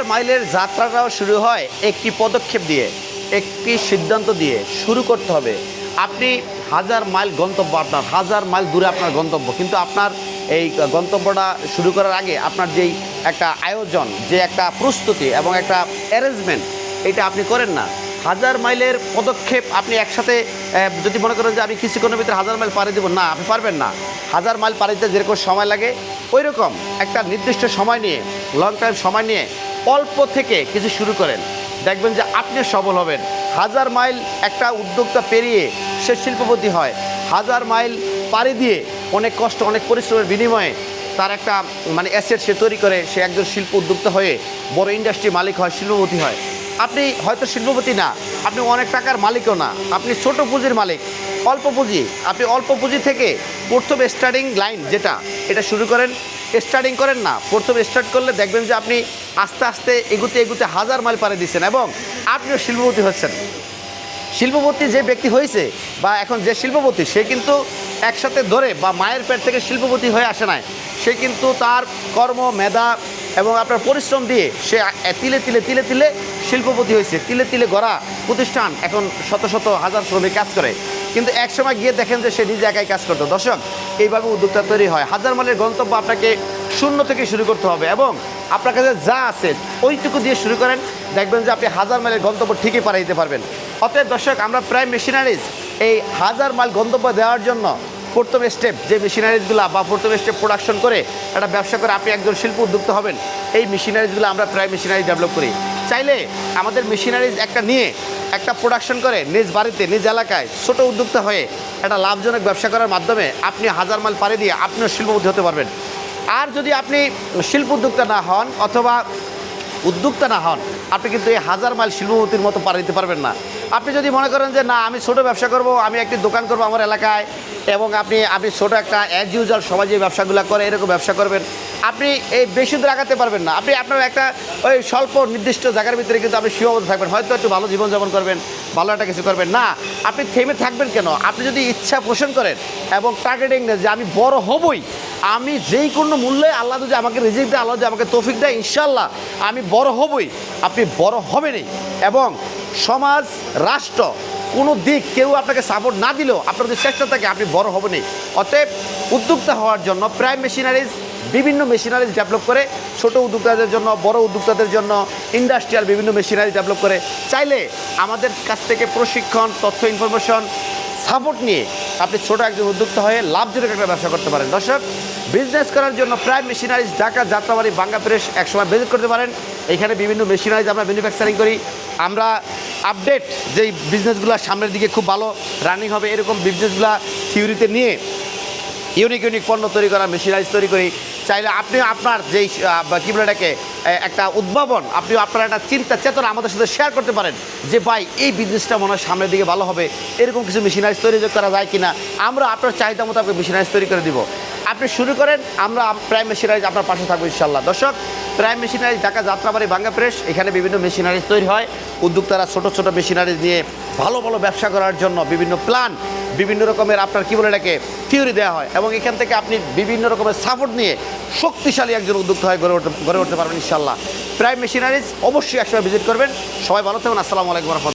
হাজার মাইলের যাত্রাটাও শুরু হয় একটি পদক্ষেপ দিয়ে, একটি সিদ্ধান্ত দিয়ে শুরু করতে হবে। আপনি হাজার মাইল গন্তব্য, আপনার হাজার মাইল দূরে আপনার গন্তব্য, কিন্তু আপনার এই গন্তব্যটা শুরু করার আগে আপনার যেই একটা আয়োজন, যে একটা প্রস্তুতি এবং একটা অ্যারেঞ্জমেন্ট এটা আপনি করেন না। হাজার মাইলের পদক্ষেপ আপনি একসাথে যদি মনে করেন যে আমি কিছুক্ষণের ভিতরে হাজার মাইল পাড়ি দেবো, না, আপনি পারবেন না। হাজার মাইল পাড়ি দিতে যেরকম সময় লাগে ওই রকম একটা নির্দিষ্ট সময় নিয়ে লং টাইম সময় নিয়ে অল্প থেকে কিছু শুরু করেন। দেখবেন যে আপনি সবল হবেন। হাজার মাইল একটা উদ্যোক্তা পেরিয়ে সে শিল্পপতি হয়। হাজার মাইল পাড়ি দিয়ে অনেক কষ্ট, অনেক পরিশ্রমের বিনিময়ে তার একটা মানে অ্যাসেট সে তৈরি করে। সে একজন শিল্প উদ্যোক্তা হয়ে বড় ইন্ডাস্ট্রি মালিক হয়, শিল্পপতি হয়। আপনি হয়তো শিল্পপতি না, আপনি অনেক টাকার মালিকও না। আপনি ছোট পুঁজির মালিক। অল্প পুঁজি। আপনি অল্প পুঁজি থেকে প্রথম স্টার্টিং লাইন যেটা, এটা শুরু করেন। স্টার্টিং করেন না। প্রথম স্টার্ট করলে দেখবেন যে আপনি আস্তে আস্তে এগুতে এগুতে হাজার মাইল পারে দিচ্ছেন এবং আপনিও শিল্পপতি হচ্ছেন। শিল্পপতি যে ব্যক্তি হয়েছে বা এখন যে শিল্পপতি, সে কিন্তু একসাথে ধরে বা মায়ের পেট থেকে শিল্পপতি হয়ে আসে নাই। সে কিন্তু তার কর্ম, মেধা এবং আপনার পরিশ্রম দিয়ে সে তিলে তিলে তিলে তিলে শিল্পপতি হয়েছে। তিলে তিলে গড়া প্রতিষ্ঠান এখন শত শত হাজার শ্রমিক কাজ করে। কিন্তু এক সময় গিয়ে দেখেন যে সে নিজে একাই কাজ করতো। দর্শক এইভাবে উদ্যোক্তা তৈরি হয়। হাজার মালের গন্তব্য আপনাকে শূন্য থেকে শুরু করতে হবে এবং আপনার কাছে যা আছে ওইটুকু দিয়ে শুরু করেন। দেখবেন যে আপনি হাজার মাইলের গন্তব্য ঠিকই পাড়াই দিতে পারবেন। অতএব দর্শক, আমরা প্রায় মেশিনারিজ এই হাজার মাইল গন্তব্য দেওয়ার জন্য প্রথম স্টেপ যে মেশিনারিজগুলো বা প্রথম স্টেপ প্রোডাকশন করে একটা ব্যবসা করে আপনি একজন শিল্প উদ্যোক্তা হবেন, এই মেশিনারিজগুলো আমরা প্রায় মেশিনারি ডেভেলপ করি। চাইলে আমাদের মেশিনারিজ একটা নিয়ে একটা প্রোডাকশন করে নিজ বাড়িতে, নিজ এলাকায় ছোট উদ্যোক্তা হয়ে একটা লাভজনক ব্যবসা করার মাধ্যমে আপনি হাজার মাইল পাড়ি দিয়ে আপনিও শিল্পপতি হতে পারবেন। আর যদি আপনি শিল্প উদ্যোক্তা না হন অথবা উদ্যোক্তা না হন, আপনি কিন্তু এই হাজার মাইল শিল্পপতির মতো পার দিতে পারবেন না। আপনি যদি মনে করেন যে, না, আমি ছোট ব্যবসা করব, আমি একটি দোকান করব আমার এলাকায় এবং আপনি আপনি ছোট একটা অ্যাজ ইউজুয়াল যে ব্যবসাগুলো করে এরকম ব্যবসা করবেন। আপনি এই বেশি দূর আগাতে পারবেন না। আপনি আপনার একটা ওই স্বল্প নির্দিষ্ট জায়গার ভিতরে কিন্তু আপনি সীমাবদ্ধ থাকবেন। হয়তো একটু ভালো জীবনযাপন করবেন, ভালো একটা কিছু করবেন। না, আপনি থেমে থাকবেন কেন? আপনি যদি ইচ্ছা পোষণ করেন এবং টার্গেটিং যে আমি বড় হবই, আমি যেই কোনো মূল্যে আল্লাহ যদি আমাকে রিজিক দেয়, আল্লাহ যদি আমাকে তৌফিক দেয় ইনশাল্লাহ আমি বড় হবই। আপনি বড় হবেনই এবং সমাজ, রাষ্ট্র, কোনো দিক কেউ আপনাকে সাপোর্ট না দিলেও আপনার যদি চেষ্টা থাকে, আপনি বড় হবেনই। অতএব উদ্যোক্তা হওয়ার জন্য প্রাইম মেশিনারিজ বিভিন্ন মেশিনারিজ ডেভেলপ করে, ছোট উদ্যোক্তাদের জন্য, বড় উদ্যোক্তাদের জন্য ইন্ডাস্ট্রিয়াল বিভিন্ন মেশিনারি ডেভেলপ করে। চাইলে আমাদের কাছ থেকে প্রশিক্ষণ, তথ্য ইনফরমেশন সাপোর্ট নিয়ে আপনি ছোট একজন উদ্যোক্তা হয়ে লাভজনক একটা ব্যবসা করতে পারেন। দর্শক বিজনেস করার জন্য প্রায় মেশিনারিজ ঢাকা, যাত্রাবাড়ি বাঙ্গা প্রেস একসময় ভিজিট করতে পারেন। এখানে বিভিন্ন মেশিনারিজ আমরা ম্যানুফ্যাকচারিং করি। আমরা আপডেট যেই বিজনেসগুলো সামনের দিকে খুব ভালো রানিং হবে, এরকম বিজনেসগুলো থিওরিতে নিয়ে ইউনিক ইউনিক পণ্য তৈরি করা মেশিনারিজ তৈরি করি। চাইলে আপনি আপনার যেই কী বলে এটাকে একটা উদ্ভাবন, আপনি আপনার একটা চিন্তা, চেতনা আমাদের সাথে শেয়ার করতে পারেন যে, ভাই, এই বিজনেসটা মনে হয় সামনের দিকে ভালো হবে। এরকম কিছু মেশিনারিজ তৈরি করা যায় কিনা? আমরা আপনার চাহিদা মতো আপনি মেশিনারিজ তৈরি করে দিব। আপনি শুরু করেন, আমরা প্রায় মেশিনারিজ আপনার পাশে থাকব ইনশাল্লাহ দর্শক প্রাইম মেশিনারি ঢাকা যাত্রাবাড়ি ভাঙ্গা প্রেস এখানে বিভিন্ন মেশিনারিজ তৈরি হয়। উদ্যোক্তারা ছোট ছোট মেশিনারিজ নিয়ে ভালো ভালো ব্যবসা করার জন্য বিভিন্ন প্ল্যান বিভিন্ন রকমের আপনার কী বলে এটাকে থিওরি দেওয়া হয়। এবং এখান থেকে আপনি বিভিন্ন রকমের সাপোর্ট নিয়ে শক্তিশালী একজন উদ্যোক্তা হয়ে গড়ে উঠতে গড়ে উঠতে পারবেন ইনশাল্লাহ প্রাইম মেশিনারিজ অবশ্যই একসময় ভিজিট করবেন। সবাই ভালো থাকুন আসসালামু আলাইকুম রহমতুল্লাহ।